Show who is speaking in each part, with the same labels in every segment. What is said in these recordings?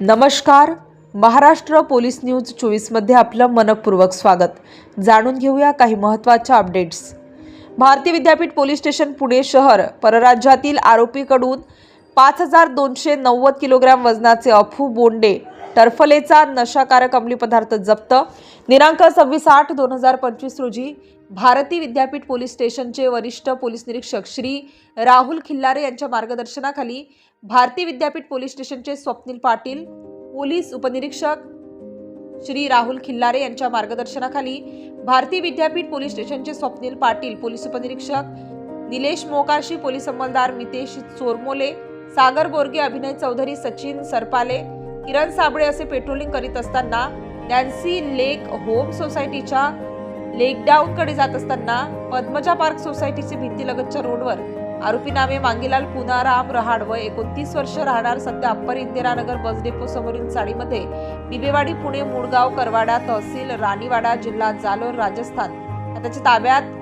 Speaker 1: नमस्कार. Maharashtra police news चोवीसमध्ये आपलं मनपूर्वक स्वागत. जाणून घेऊया काही महत्त्वाच्या अपडेट्स. भारतीय विद्यापीठ पोलीस स्टेशन पुणे शहर परराज्यातील आरोपीकडून पाच हजार दोनशे नव्वद किलोग्रॅम वजनाचे अफू बोंडे टर्फलेचा नशाकारक अंमली पदार्थ जप्त. दिनांक सव्वीस आठ दोन हजार पंचवीस रोजी भारती विद्यापीठ पोलीस स्टेशनचे वरिष्ठ पोलीस निरीक्षक श्री राहुल खिल्लारे यांच्या मार्गदर्शनाखाली भारती विद्यापीठ पोलीस स्टेशनचे स्वप्नील पाटील पोलीस उपनिरीक्षक श्री राहुल खिल्लारे यांच्या मार्गदर्शनाखाली भारती विद्यापीठ पोलीस स्टेशनचे स्वप्नील पाटील पोलीस उपनिरीक्षक निलेश मोकाशी पोलीस अंमलदार मितेश चोरमोले सागर बोरगे अभिनय चौधरी सचिन सरपाले किरण साबळे असे पेट्रोलिंग करीत असताना नॅन्सी लेक होम सोसायटीच्या लेकडाऊनकडे जात असताना पद्मजा पार्क सोसायटीचे भिंतीलगतच्या रोडवर. आरोपी नामे मांगीलाल पुनाराम रहाड व एकोणतीस वर्ष राहणार सध्या अप्पर इंदिरानगर बस डेपो समोरील चाळीमध्ये. बिबेवाडी पुणे मुळगाव करवाडा तहसील राणीवाडा जिल्हा जालोर राजस्थान. त्याच्या ताब्यात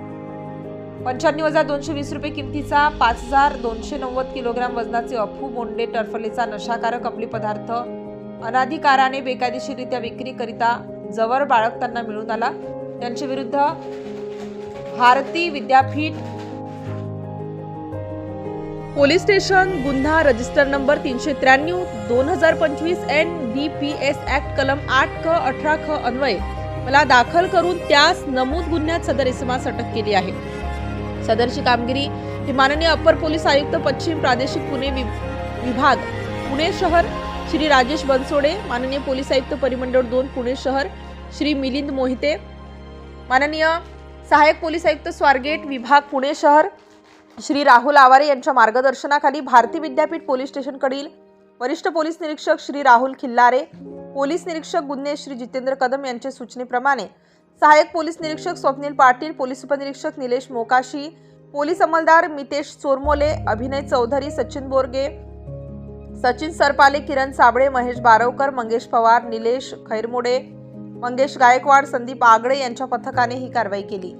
Speaker 1: पंच्याण्णव हजार दोनशे वीस रुपये किमतीचा पाच हजार दोनशे नव्वद किलोग्राम वजनाचे अफू बोंडे टर्फलेचा नशाकारक अंमली पदार्थ अनाधिकाराने बेकायदेशीररित्या विक्रीकरिता जवळ बाळगताना मिळून आला. त्यांच्या विरुद्ध भारती विद्यापीठ पोलीस स्टेशन गुन्हा रजिस्टर नंबर तीनशे त्र्याण्णव दोन हजार पंचवीस N D P S act कलम आठ क अठरा ख अन्वये. मला दाखल करून त्यास नमूद गुन्ह्यात सदर इसमास अटक केली आहे. सदरची कामगिरी ही माननीय अप्पर पोलीस आयुक्त पश्चिम प्रादेशिक पुणे वि- विभाग पुणे शहर श्री राजेश बनसोडे माननीय पोलीस आयुक्त परिमंडळ दोन पुणे शहर श्री मिलिंद मोहिते माननीय सहाय्यक पोलीस आयुक्त स्वारगेट विभाग पुणे शहर श्री राहुल आवारे यांच्या मार्गदर्शनाखाली भारती विद्यापीठ पोलीस स्टेशनकडील वरिष्ठ पोलीस निरीक्षक श्री राहुल खिल्लारे पोलीस निरीक्षक गुन्हे श्री जितेंद्र कदम यांच्या सूचनेप्रमाणे सहाय्यक पोलीस निरीक्षक स्वप्नील पाटील पोलीस उपनिरीक्षक निलेश मोकाशी पोलीस अंमलदार मितेश चोरमोले अभिनय चौधरी सचिन बोरगे सचिन सरपाले किरण साबळे महेश बारवकर मंगेश पवार निलेश खैरमोडे मंगेश गायकवाड संदीप आगळे यांच्या पथकाने ही कारवाई केली.